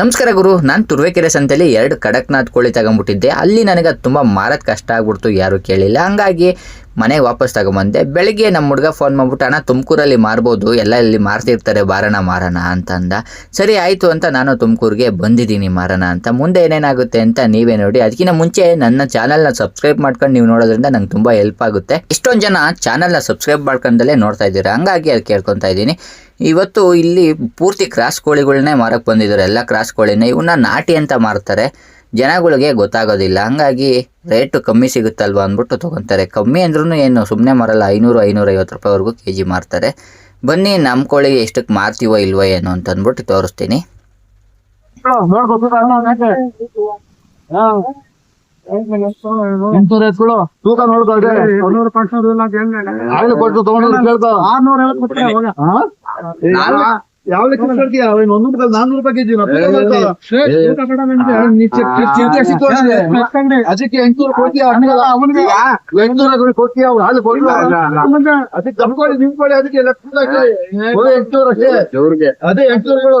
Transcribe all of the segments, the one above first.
ನಮಸ್ಕಾರ ಗುರು, ನಾನು ತುರ್ವೇಕೆರೆ ಸಂತೆಯಲ್ಲಿ ಎರಡು ಕಡಕ್ನಾಥ್ ಕೋಳಿ ತಗೊಂಡ್ಬಿಟ್ಟಿದ್ದೆ. ಅಲ್ಲಿ ನನಗೆ ಅದು ತುಂಬ ಮಾರೋದು ಕಷ್ಟ ಆಗ್ಬಿಡ್ತು, ಯಾರೂ ಕೇಳಿಲ್ಲ. ಹಂಗಾಗಿ ಮನೆಗೆ ವಾಪಸ್ ತಗೊಂಬಂದೆ, ಬೆಳಿಗ್ಗೆ ನಮ್ಮ ಹುಡುಗ ಫೋನ್ ಮಾಡ್ಬಿಟ್ಟು, ಅಣ್ಣ, ತುಮಕೂರಲ್ಲಿ ಮಾರ್ಬೋದು, ಎಲ್ಲ ಇಲ್ಲಿ ಮಾರ್ತಿರ್ತಾರೆ ಬಾರಣ ಮಾರೋಣ ಅಂತ ಅಂದ. ಸರಿ, ಆಯಿತು, ಅಂತ ನಾನು ತುಮಕೂರಿಗೆ ಬಂದಿದ್ದೀನಿ ಮಾರೋಣ ಅಂತ. ಮುಂದೆ ಏನೇನಾಗುತ್ತೆ ಅಂತ ನೀವೇ ನೋಡಿ. ಅದಕ್ಕಿಂತ ಮುಂಚೆ ನನ್ನ ಚಾನಲ್ನ ಸಬ್ಸ್ಕ್ರೈಬ್ ಮಾಡ್ಕೊಂಡು ನೀವು ನೋಡೋದ್ರಿಂದ ನಂಗೆ ತುಂಬ ಹೆಲ್ಪ್ ಆಗುತ್ತೆ. ಇಷ್ಟೊಂದು ಜನ ಚಾನಲ್ನ ಸಬ್ಸ್ಕ್ರೈಬ್ ಮಾಡ್ಕೊಂಡಲ್ಲೇ ನೋಡ್ತಾ ಇದ್ದೀರಾ? ಹಂಗಾಗಿ ಅದು ಕೇಳ್ಕೊತಾ ಇದ್ದೀನಿ. ಇವತ್ತು ಇಲ್ಲಿ ಪೂರ್ತಿ ಕ್ರಾಸ್ ಕೋಳಿಗಳನ್ನೇ ಮಾರಕ್ಕೆ ಬಂದಿದ್ದಾರೆ. ಎಲ್ಲ ಕ್ರಾಸ್ ಕೋಳಿನೇ ಇವನ್ನ ನಾಟಿ ಅಂತ ಮಾರ್ತಾರೆ. ಜನಗಳಿಗೆ ಗೊತ್ತಾಗೋದಿಲ್ಲ. ಹಂಗಾಗಿ ರೇಟು ಕಮ್ಮಿ ಸಿಗುತ್ತಲ್ವ ಅಂದ್ಬಿಟ್ಟು ತೊಗೊತಾರೆ. ಕಮ್ಮಿ ಅಂದ್ರೂ ಏನು ಸುಮ್ಮನೆ ಮಾರಲ್ಲ ಐನೂರು ಐನೂರೈವತ್ತು ರೂಪಾಯಿವರೆಗೂ ಕೆ ಜಿ ಮಾರ್ತಾರೆ. ಬನ್ನಿ ನಮ್ಮ ಕೋಳಿಗೆ ಎಷ್ಟಕ್ಕೆ ಮಾರ್ತೀವೋ ಇಲ್ವೋ ಏನು ಅಂತ ಅಂದ್ಬಿಟ್ಟು ತೋರಿಸ್ತೀನಿ. ಎಂಟ್ನೂರ? ಯಾವ ಲೆಕ್ಕ ಕೇಳ್ತೀಯ ಅವನು ರೂಪಾಯಿ ನಾನ್ನೂರು ರೂಪಾಯಿ ಕೆಜಿ ಅದಕ್ಕೆ ಎಂಟ್ನೂರು ಎಂಟ್ನೂರ ಅವ್ರು ಹಾಲು ಕೊಡ್ತೀಯ ಅದಕ್ಕೆ ತಮ್ಕೊಳ್ಳಿ ನಿಮ್ಕೊಳ್ಳಿ ಅದಕ್ಕೆ ಎಂಟ್ನೂರು ಅಷ್ಟೇ ಅದೇ ಎಂಟ್ನೂರುಗಳು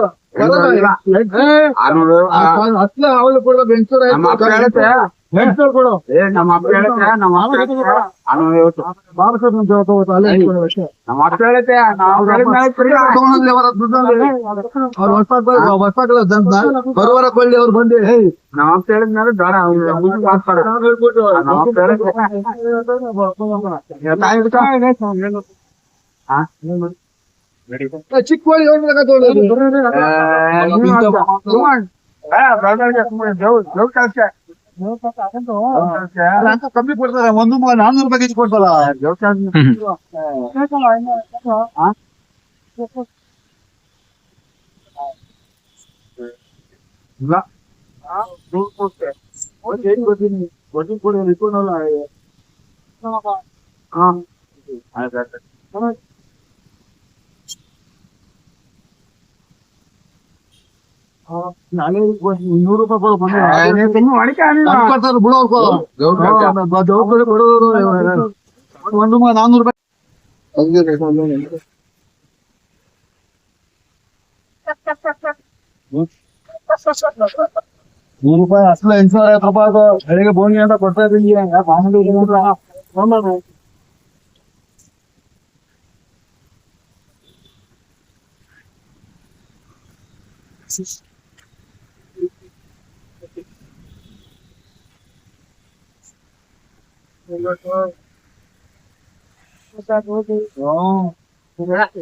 ಹತ್ಲ ಅವಳು ಕೊಡೋದು ಎಂಟ್ನೂರ ಅವರ ದಂತ ಬರುವರ ಕೊಳ್ಳಿ ಅವ್ರು ಬಂದು. ಹೇ ಚಿಕ್ಕ ಕೋಳಿ ಹೋಗ್ಬೇಕಾ ಕಮ್ಮಿ ಕೊಡ್ತಾರೆ ಒಂದು ಮ- ನಾನ್ನೂರು ರೂಪಾಯಿ ಕೆಜಿ ಕೊಡ್ತಾರ ಇಲ್ಲ ನಾಳೆ ನೂರು ರೂಪಾಯಿ ಕೊಡು ಬಂದ್ರೆ ಕೊಡ್ತಾರೆ ಬಿಡು ಅವ್ರು ಜವಾಬ್ದಾರಿ ಕೊಡೋರು ಒಂದು ಮ- ನಾನ್ನೂರು ರೂಪಾಯಿ ನೂರು ರೂಪಾಯಿ ಅಸಲ ಎಂಟ್ನೂರ ಐವತ್ತು ರೂಪಾಯಿ ಅದು ಬೆಳಿಗ್ಗೆ ಬೋಣಿ ಅಂತ ಕೊಡ್ತಾ ಇದ್ದೀನಿ người yêu tôi không sao thôi đi ồ thì lại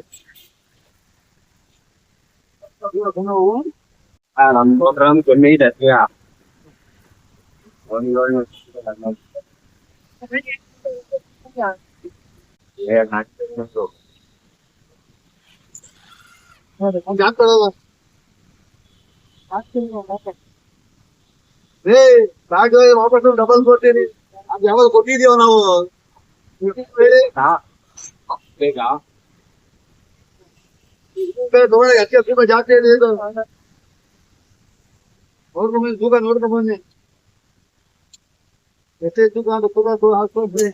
tôi cũng uống à làm tôi rơm chuẩn bị đẹp kìa mọi người làm mình em hả không rồi không dám tôi đâu rồi Hey, bag ấy, mau bắt đầu double vote đi. ಅದ್ ಯಾವಾಗ ಕೊಟ್ಟಿದೀವ ನಾವು? ಬೇಗ. ನೋಡಿ ಅತಿ ತೂಕ ಜಾಸ್ತಿ ಇದೆ ಇದು ನೋಡ್ಕೊಂಡ್ ಬನ್ನಿ ತೂಕ ನೋಡ್ಕೊಂಡ್ ಬನ್ನಿ. ಎಷ್ಟೇ ತೂಕ ಅಂತ ತೂಕ ತೂಕ ಹಾಕ್ಕೊಂಡ್ರಿ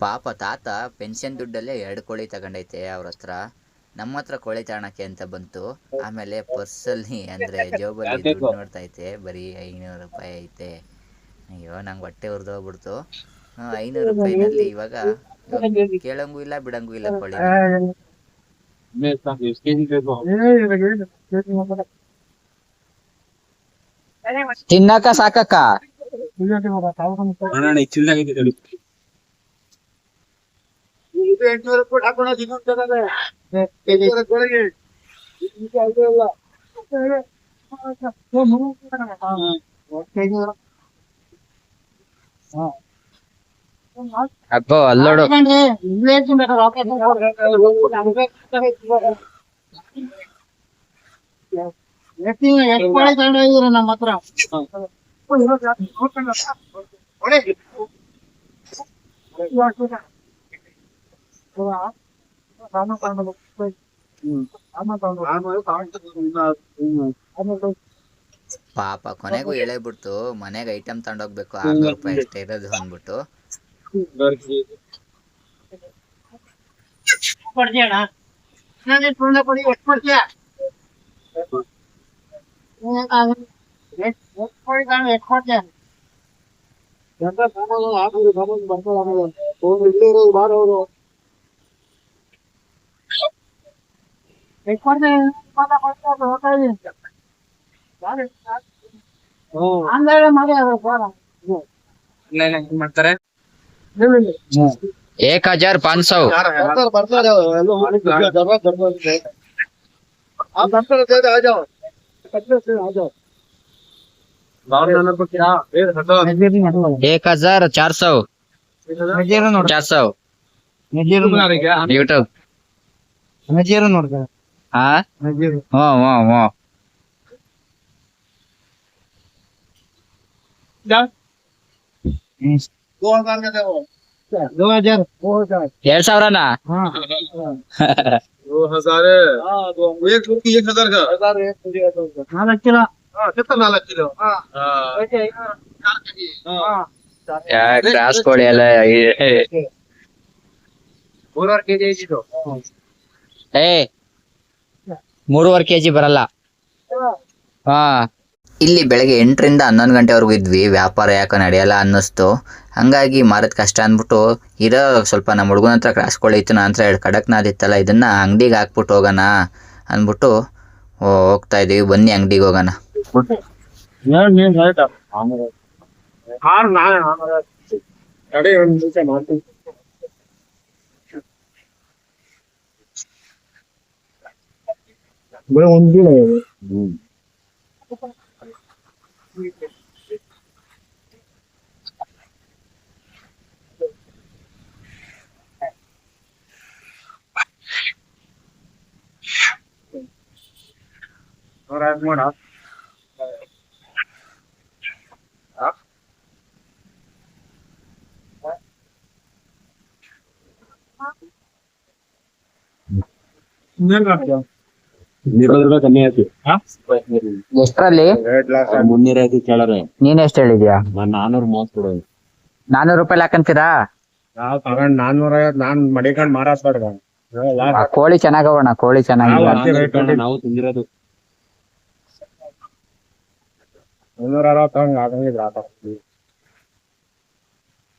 ಪಾಪ ತಾತ ಪೆನ್ಷನ್ ದುಡ್ಡಲ್ಲೇ ಎರಡು ಕೋಳಿ ತಗೊಂಡೈತೆ ಅವ್ರ ಹತ್ರ. ನಮ್ಮ ಹತ್ರ ಕೋಳಿ ತಗೊಳಕ್ಕೆ ಅಂತ ಬಂತು. ಆಮೇಲೆ ಪರ್ಸಲ್ಲಿ ಅಂದ್ರೆ ಜೋಬಲ್ಲಿ ದುಡ್ಡು ನೋಡ್ತಾ ಐತೆ ಬರೀ ಐನೂರು ರೂಪಾಯಿ ಐತೆ. ಅಯ್ಯೋ ನಂಗೆ ಹೊಟ್ಟೆ ಉರ್ದೋಗ್ಬಿಡ್ತು ಐನೂರು ರೂಪಾಯಿನಲ್ಲಿ ಇವಾಗ ಇವಾಗ ಕೇಳಂಗೂ ಇಲ್ಲ ಬಿಡಂಗೂ ಇಲ್ಲ ಕೊಳ್ಳಿ ತಿನ್ನಕ ಸಾಕಕ್ಕ? ಇದು ಎಂಟ್ನೂರು ಕೊಟ್ಟು ಹಾಕೋಣ ಪಾಪ ಕೊನೆಗೂ ಎಳೆ ಬಿಡ್ತು ಮನೆಗೆ ಐಟಮ್ ತಗೊಂಡೋಗ್ಬೇಕು ಆರ್ನೂರು ರೂಪಾಯಿ ಅಷ್ಟೇ ಇರೋದು ಅಂದ್ಬಿಟ್ಟು. ಎಷ್ಟು ಕೊಡ್ತೀಯ? ಮಾಡ್ತಾರೆ ಏಕ್ ಹಜಾರ್ ಪಾಂಚ್ ಸೌ ಬರ್ತಾರೆ ಬರ್ತಾರೆ ಅವ್ರು. ಎಲ್ಲ ಹೋಗಿ ದರ್ಬಾರ್ ದರ್ಬಾರ್ ಇದೆ. ಆ ಬರ್ತಾರೆ ಹ್ಞೂ दो हजार का दो दो हजार दो हजार ಎರಡ್ ಸಾವಿರನಾ दो हजार हाँ दो एक रुपये एक हजार का हजार एक रुपये दो हजार नालक किलो हाँ कितना नालक किलो हाँ ओके चार केजी हाँ ಕ್ರಾಸ್ ಕೋಳಿ ಎಲ್ಲ ಮೂರುವರೆ ಕೆಜಿ ಐತಿದು ಏ ಮೂರುವರೆ ಕೆಜಿ ಬರಲ್ಲ ಹಾ ಇಲ್ಲಿ ಬೆಳಗ್ಗೆ ಎಂಟರಿಂದ ಹನ್ನೊಂದು ಗಂಟೆವರೆಗೂ ಇದ್ವಿ. ವ್ಯಾಪಾರ ಯಾಕೋ ನಡೆಯಲ್ಲ ಅನ್ನಿಸ್ತು. ಹಂಗಾಗಿ ಮಾರೋದು ಕಷ್ಟ ಅಂದ್ಬಿಟ್ಟು ಇರೋ ಸ್ವಲ್ಪ ನಮ್ಮ ಹುಡುಗನ ಹತ್ರ ಕ್ರಾಸ್ಕೊಳ್ಳಿತ್ತು ನಾನು ನನ್ನ ಹತ್ರ ಎರಡು ಕಡಕ್ನಾದ್ ಇತ್ತಲ್ಲ ಇದನ್ನು ಅಂಗಡಿಗೆ ಹಾಕ್ಬಿಟ್ಟು ಹೋಗೋಣ ಅಂದ್ಬಿಟ್ಟು ಹೋಗ್ತಾ ಇದೀವಿ. ಬನ್ನಿ ಅಂಗಡಿಗೆ ಹೋಗೋಣ. ಒಂದು ಹ್ಮ್ ಅಡೆ ಒಂದು ನಿಮಿಷ ಮಾಡ್ತೀನಿ ಬರೀ ಒಂದು ದಿನ ಮಾಡ ಕಮ್ಮಿ ಆಯ್ತು ಎಷ್ಟರಲ್ಲಿ? ಮುನ್ನೂರ ಐದು ಕೇಳರೆ. ನೀನ್ ಎಷ್ಟ್ ಹೇಳಿದ್ಯಾ? ನಾನ್ ನಾನೂರ್ ಮೂವತ್ ಕೊಡೋದು ನಾನೂರು ರೂಪಾಯಿ ಹಾಕಂತೀರಾ ನಾವ್ ತಗೊಂಡ್ ನಾನ್ನೂರ ಐವತ್ ನಾನ್ ಮಡಿಕೊಂಡ್ ಆ ಕೋಳಿ ಚೆನ್ನಾಗವಣ ಕೋಳಿ ಚೆನ್ನಾಗಿ ನಾವು ತಿಂದಿರೋದು. ಮುನ್ನೂರ ಅರವತ್ತು ತಗೊಂಡ್ ಆಗಂಗಿಲ್ಲ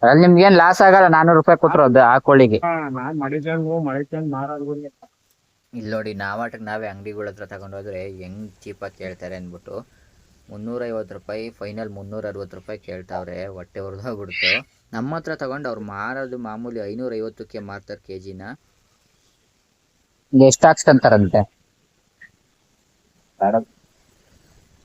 ಅಲ್ಲಿ ನಿಮ್ಗೇನ್ ಲಾಸ್ ಆಗಲ್ಲ ನಾನೂರು ರೂಪಾಯಿ ಕೊಟ್ರು ಅದು ಆ ಕೋಳಿಗೆ. ನಾನ್ ಮಡಿಕೊಂಡ್ ಮಡಿಕೊಂಡ್ ಮಾರಾಟ ಇಲ್ಲಿ ನೋಡಿ ನಾವಾಟಕ್ಕೆ ನಾವೇ ಅಂಗಡಿಗಳ ಹತ್ರ ತಗೊಂಡೋದ್ರೆ ಹೆಂಗ್ ಚೀಪಾಗಿ ಕೇಳ್ತಾರೆ ಅಂದ್ಬಿಟ್ಟು ಮುನ್ನೂರೈವತ್ತು ರೂಪಾಯಿ ಫೈನಲ್ ಮುನ್ನೂರ ಅರವತ್ತು ರೂಪಾಯಿ ಕೇಳ್ತಾವ್ರೆ ಹೊಟ್ಟೆ ಹೊರದೋಗ್ಬಿಡ್ತು ನಮ್ಮ ಹತ್ರ ತಗೊಂಡು ಅವ್ರು ಮಾರೋದು ಮಾಮೂಲಿ ಐನೂರೈವತ್ತಕ್ಕೆ ಮಾರ್ತಾರೆ ಕೆ ಜಿನ ಎಷ್ಟು ಹಾಕ್ಸ್ಕೊಂತಾರಂತೆ?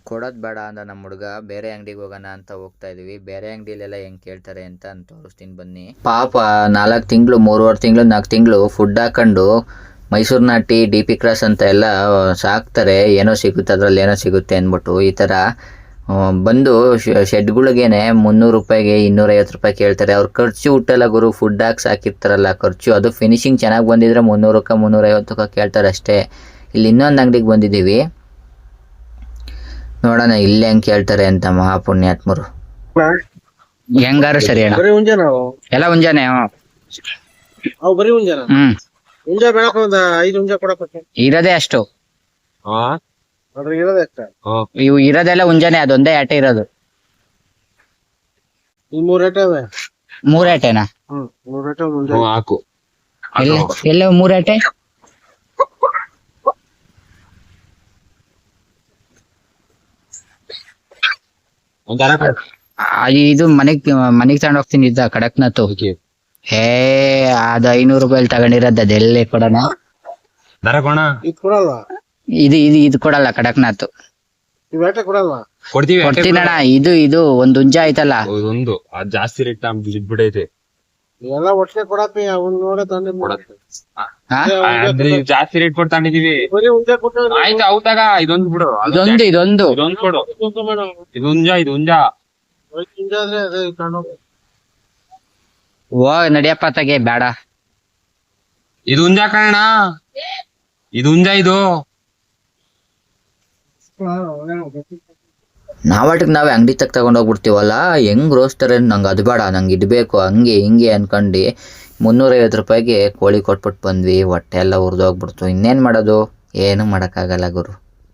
ಕೊಡೋದು ಬೇಡ ಅಂದ ನಮ್ಮ ಹುಡುಗ ಬೇರೆ ಅಂಗಡಿಗೆ ಹೋಗೋಣ ಅಂತ ಹೋಗ್ತಾ ಇದೀವಿ ಬೇರೆ ಅಂಗಡಿಲೆಲ್ಲ ಹೆಂಗ್ ಕೇಳ್ತಾರೆ ಅಂತ ಅಂತ ತೋರಿಸ್ತೀನಿ ಬನ್ನಿ. ಪಾಪ ನಾಲ್ಕು ತಿಂಗಳು ಮೂರುವರೆ ತಿಂಗಳು ನಾಲ್ಕು ತಿಂಗಳು ಫುಡ್ ಹಾಕೊಂಡು ಮೈಸೂರು ನಾಟಿ ಡಿ ಪಿ ಕ್ರಾಸ್ ಅಂತ ಎಲ್ಲ ಸಾಕ್ತಾರೆ ಏನೋ ಸಿಗುತ್ತೆ ಅದರಲ್ಲಿ ಏನೋ ಸಿಗುತ್ತೆ ಅಂದ್ಬಿಟ್ಟು ಈ ಥರ ಬಂದು ಶೆಡ್ಗಳಿಗೇನೆ ಮುನ್ನೂರು ರೂಪಾಯಿಗೆ ಇನ್ನೂರೈವತ್ತು ರೂಪಾಯಿ ಕೇಳ್ತಾರೆ. ಅವ್ರ ಖರ್ಚು ಹುಟ್ಟಲ್ಲ ಗುರು ಫುಡ್ ಹಾಕಿ ಸಾಕಿರ್ತಾರಲ್ಲ ಖರ್ಚು. ಅದು ಫಿನಿಶಿಂಗ್ ಚೆನ್ನಾಗಿ ಬಂದಿದ್ರೆ ಮುನ್ನೂರಕ್ಕೆ ಮುನ್ನೂರೈವತ್ತಕ್ಕೆ ಕೇಳ್ತಾರೆ ಅಷ್ಟೇ ಇಲ್ಲಿ ಇನ್ನೊಂದು ಅಂಗಡಿಗೆ ಬಂದಿದ್ದೀವಿ. ನೋಡೋಣ ಇಲ್ಲೇ ಹೆಂಗೆ ಕೇಳ್ತಾರೆ ಅಂತ ಮಹಾಪುಣ್ಯಾತ್ಮರು. ಹೆಂಗಾರು ಸರಿ ಎಲ್ಲ ಮುಂಜಾನೆ ಹ್ಮ್. ಹುಂಜ ಬೆಳಕ ಒಂದ್ ಐದು ಹುಂಜ ಕೊಡಕ್ಕೆ ಇರೋದೇ ಅಷ್ಟು. ಅದ್ರ ಇರೋದೇ ಅಷ್ಟ. ಇವು ಇರೋದೆಲ್ಲ ಹುಂಜಾನೆ ಅದೊಂದೇ ಆಟೆ ಇರೋದು. ಈ ಮೂರ್ ಆಟ ಅವೆ? ಮೂರ್ ಆಟೆನಾ? ಹ್ಮ್ ಮೂರ್ ರೇಟ್ ಮುಂಜೆ ಹಾಕು. ಎಲ್ಲ ಎಲ್ಲ ಮೂರ್ ಆಟೆ? ಆ, ಇದು ಮನೆಗ್ ಮನೆಗ್ ತಗೊಂಡ್ ಹೋಗ್ತೀನಿ ಇದ್ದ ಕಡಕ್ನತ್ತು. ಏ ಅದು ಐನೂರು ರೂಪಾಯಿ ತಗೊಂಡಿರೋದು ಅದೆಲ್ಲ ಕೊಡೋಣ? ದರ ಕೋಣ ಇದ್ ಕೊಡಲ್ವಾ ಇದು ಇದು ಇದು ಕೊಡಲ್ಲ ಕಡಕ್ನಾಥ್. ನೀವು ಬೇಟೆ ಕೊಡಲ್ವಾ ಕೊಡ್ತೀವಿ ಕೊಡ್ತೀನಣ್ಣ ಇದು ಇದು ಒಂದ್ ಹುಂಜ ಆಯ್ತಲ್ಲ. ಒಂದು ಅದ್ ಜಾಸ್ತಿ ರೇಟ್ ಬಿಟ್ಬಿಟ್ಟೈತೆ ಎಲ್ಲ ಒಟ್ಟಿಗೆ ಕೊಡಪ್ಪಿ ಅವ್ನ್ ನೋಡ ತಂದೆ ಹಾ? ಅಂದ್ರೆ ಜಾಸ್ತಿ ರೇಟ್ ಕೊಟ್ಟು ತಗೊಂಡಿದೀವಿ ಬರೀ ಆಯ್ತು ಇದೊಂದು ಬಿಡು. ಅದು ಇದೊಂದು ಇದೊಂದು. ಇದೊಂದು ಕೊಡು. ಅದೇ ಓ ನಡಿಯಪ್ಪ ತಗೆ ಬೇಡ. ಇದು ಉಂಜ ಕಾರಣ? ಇದು ಉಂಜ ಇದು? ನಾವಟಕ್ ನಾವೇ ಅಂಗಡಿ ತಕ್ ತಗೊಂಡ್ ಹೋಗ್ಬಿಡ್ತೀವಲ್ಲ ಹೆಂಗ್ ರೋಸ್ತಾರೆ ನಂಗೆ ಅದು ಬೇಡ ನಂಗೆ ಇದು ಬೇಕು ಹಂಗೆ ಹಿಂಗೆ ಅನ್ಕೊಂಡು ಮುನ್ನೂರೈವತ್ತು ರೂಪಾಯಿಗೆ ಕೋಳಿ ಕೊಟ್ಬಿಟ್ಟು ಬಂದ್ವಿ ಹೊಟ್ಟೆ ಎಲ್ಲ ಹುರಿದೋಗ್ಬಿಡ್ತು ಇನ್ನೇನು ಮಾಡೋದು? ಏನು ಮಾಡೋಕ್ಕಾಗಲ್ಲ ಗುರು.